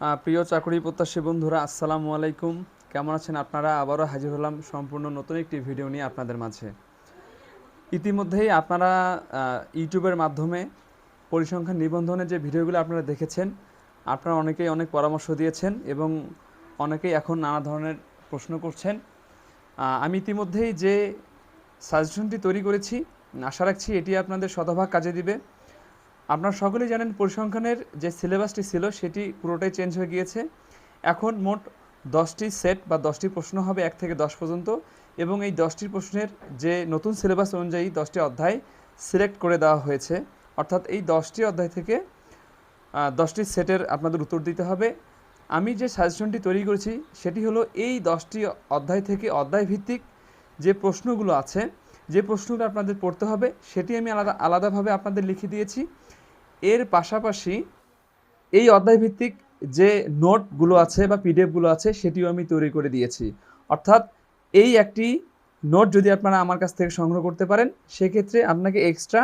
প্রিয় চাকরি প্রত্যাশী বন্ধুরা, আসসালামু আলাইকুম। কেমন আছেন আপনারা? আবারও হাজির হলাম সম্পূর্ণ নতুন একটি ভিডিও নিয়ে আপনাদের মাঝে। ইতিমধ্যেই আপনারা ইউটিউবের মাধ্যমে পরিসংখ্যান নিবন্ধনের যে ভিডিওগুলো আপনারা দেখেছেন, আপনারা অনেকেই অনেক পরামর্শ দিয়েছেন এবং অনেকেই এখন নানা ধরনের প্রশ্ন করছেন। আমি ইতিমধ্যেই যে সাজেশনটি তৈরি করেছি, আশা রাখছি এটি আপনাদের শতভাগ কাজে দিবে। আপনারা সকলেই জানেন পরিসংখ্যানের যে সিলেবাসটি ছিল, সেটি পুরোটাই চেঞ্জ হয়ে গিয়েছে। এখন মোট দশটি সেট বা দশটি প্রশ্ন হবে এক থেকে দশ পর্যন্ত এবং এই দশটি প্রশ্নের যে নতুন সিলেবাস অনুযায়ী দশটি অধ্যায় সিলেক্ট করে দেওয়া হয়েছে। অর্থাৎ এই দশটি অধ্যায় থেকে দশটি সেটের আপনাদের উত্তর দিতে হবে। আমি যে সাজেশনটি তৈরি করেছি, সেটি হলো এই দশটি অধ্যায় থেকে অধ্যায় ভিত্তিক যে প্রশ্নগুলো আছে, যে প্রশ্নগুলো আপনাদের পড়তে হবে, সেটি আমি আলাদা, আলাদাভাবে আপনাদের লিখে দিয়েছি। এর পাশাপাশি এই অধ্যায় ভিত্তিক যে নোটগুলো আছে বা পিডিএফগুলো আছে, সেটিও আমি তৈরি করে দিয়েছি। অর্থাৎ এই একটি নোট যদি আপনারা আমার কাছ থেকে সংগ্রহ করতে পারেন, সেক্ষেত্রে আপনাকে এক্সট্রা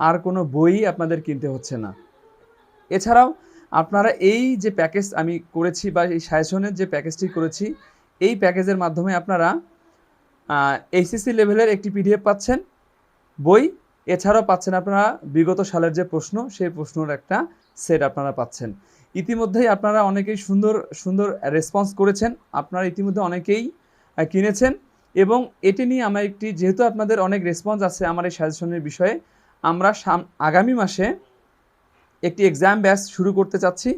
আর কোনো বই আপনাদের কিনতে হচ্ছে না। এছাড়াও আপনারা এই যে প্যাকেজ আমি করেছি বা এই সাজেশনের যে প্যাকেজটি করেছি, এই প্যাকেজের মাধ্যমে আপনারা এইচএসসি লেভেলের একটি পিডিএফ পাচ্ছেন, বই এছাড়াও পাচ্ছেন আপনারা, বিগত সালের যে প্রশ্ন, সেই প্রশ্নর একটা সেট আপনারা পাচ্ছেন। ইতিমধ্যেই আপনারা অনেকেই সুন্দর সুন্দর রেসপন্স করেছেন। আপনারা ইতিমধ্যে অনেকেই কিনেছেন। এবং এটি নিয়ে আমার একটি, যেহেতু আপনাদের অনেক রেসপন্স আছে আমার এই সাজেশনের বিষয়ে, আমরা আগামী মাসে একটি এক্সাম ব্যাচ শুরু করতে চাচ্ছি।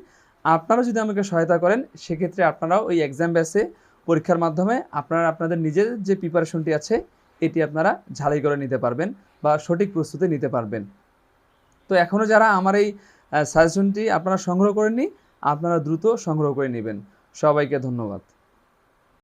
আপনারা যদি আমাকে সহায়তা করেন, সেক্ষেত্রে আপনারাও ওই এক্সাম ব্যাচে পরীক্ষার মাধ্যমে আপনারা, আপনাদের নিজের যে প্রিপারেশনটি আছে এটি আপনারা ঝালাই করে নিতে পারবেন বা সঠিক প্রস্তুতি নিতে পারবেন। তো এখনও যারা আমার এই সাজেশনটি আপনারা সংগ্রহ করেননি, আপনারা দ্রুত সংগ্রহ করে নেবেন। সবাইকে ধন্যবাদ।